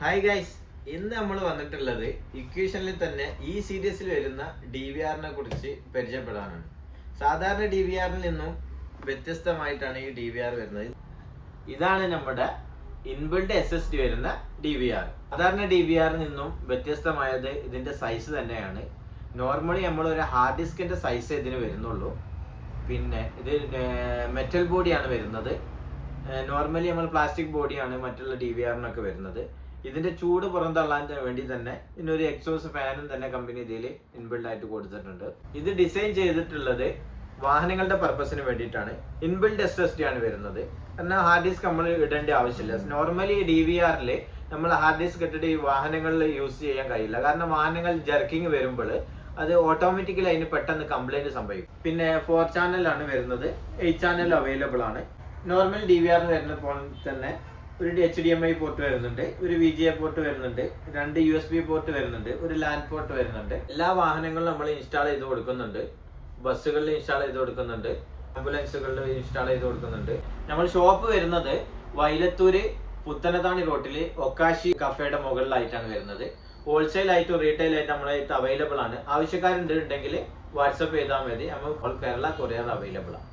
Hi guys ഇന്ന് നമ്മൾ വന്നിട്ടുള്ളത് ഇക്വേഷനിൽ തന്നെ ഈ സീരീസിൽ വരുന്ന ഡി വി ആറിനെ കുറിച്ച് പരിചയപ്പെടാനാണ്. സാധാരണ ഡി വി ആറിൽ നിന്നും വ്യത്യസ്തമായിട്ടാണ് ഈ ഡി വി ആർ വരുന്നത്. ഇതാണ് നമ്മുടെ ഇൻബിൾഡ് എസ് എസ് ഡി വരുന്ന ഡി വി ആർ സാധാരണ ഡി വി ആറിൽ നിന്നും വ്യത്യസ്തമായത് ഇതിന്റെ സൈസ് തന്നെയാണ്. നോർമലി നമ്മൾ ഒരു ഹാർഡ് ഡിസ്കിന്റെ സൈസ് ഇതിന് വരുന്നുള്ളൂ. പിന്നെ ഇത് മെറ്റൽ ബോഡിയാണ് വരുന്നത്. നോർമലി നമ്മൾ പ്ലാസ്റ്റിക് ബോഡിയാണ് മറ്റുള്ള ഡി വി ആറിനൊക്കെ വരുന്നത്. ഇതിന്റെ ചൂട് പുറന്തള്ളാൻ വേണ്ടി തന്നെ ഇതിനൊരു എക്സോസ് ഫാനും തന്നെ കമ്പനി ഇതിൽ ഇൻബിൽഡ് ആയിട്ട് കൊടുത്തിട്ടുണ്ട്. ഇത് ഡിസൈൻ ചെയ്തിട്ടുള്ളത് വാഹനങ്ങളുടെ പർപ്പസിന് വേണ്ടിയിട്ടാണ്. ഇൻബിൽഡ് എസ് എസ് ആണ് വരുന്നത്. എന്നാൽ ഹാർഡ് ഡിസ്ക് നമ്മൾ ഇടേണ്ട ആവശ്യമില്ല. നോർമലി ഡി വി ആറിൽ നമ്മൾ ഹാർഡ് ഡിസ്ക് ഇട്ടിട്ട് ഈ വാഹനങ്ങളിൽ യൂസ് ചെയ്യാൻ കഴിയില്ല. കാരണം വാഹനങ്ങൾ ജർക്കിങ് വരുമ്പോൾ അത് ഓട്ടോമാറ്റിക്കലി അതിന് പെട്ടെന്ന് കംപ്ലൈന്റ് സംഭവിക്കും. പിന്നെ ഫോർ ചാനലാണ് വരുന്നത്. എയ്റ്റ് ചാനൽ അവൈലബിൾ ആണ്. നോർമൽ ഡി വി ആറിന് വരുന്ന പോലെ തന്നെ ഒരു H D M I port വരുന്നുണ്ട് ഒരു വി ജി എ പോർട്ട് വരുന്നുണ്ട് രണ്ട് യു എസ് ബി പോർട്ട് വരുന്നുണ്ട് ഒരു ലാൻഡ് പോർട്ട് വരുന്നുണ്ട്. എല്ലാ വാഹനങ്ങളും നമ്മൾ ഇൻസ്റ്റാൾ ചെയ്ത് കൊടുക്കുന്നുണ്ട്. ബസ്സുകളിൽ ഇൻസ്റ്റാൾ ചെയ്ത് കൊടുക്കുന്നുണ്ട്. ആംബുലൻസുകളിൽ ഇൻസ്റ്റാൾ ചെയ്ത് കൊടുക്കുന്നുണ്ട്. നമ്മൾ ഷോപ്പ് വരുന്നത് വൈലത്തൂര് പുത്തനത്താണി റോട്ടിൽ ഒക്കാശി കഫേയുടെ മുകളിലായിട്ടാണ് വരുന്നത്. ഹോൾസെയിൽ ആയിട്ടും റീറ്റെയിൽ ആയിട്ടും നമ്മളെ അവൈലബിൾ ആണ്. ആവശ്യക്കാരുണ്ട് ഉണ്ടെങ്കിൽ വാട്സപ്പ് ചെയ്താൽ മതി. നമ്മൾ കേരള കൊറിയർ അവൈലബിൾ ആണ്.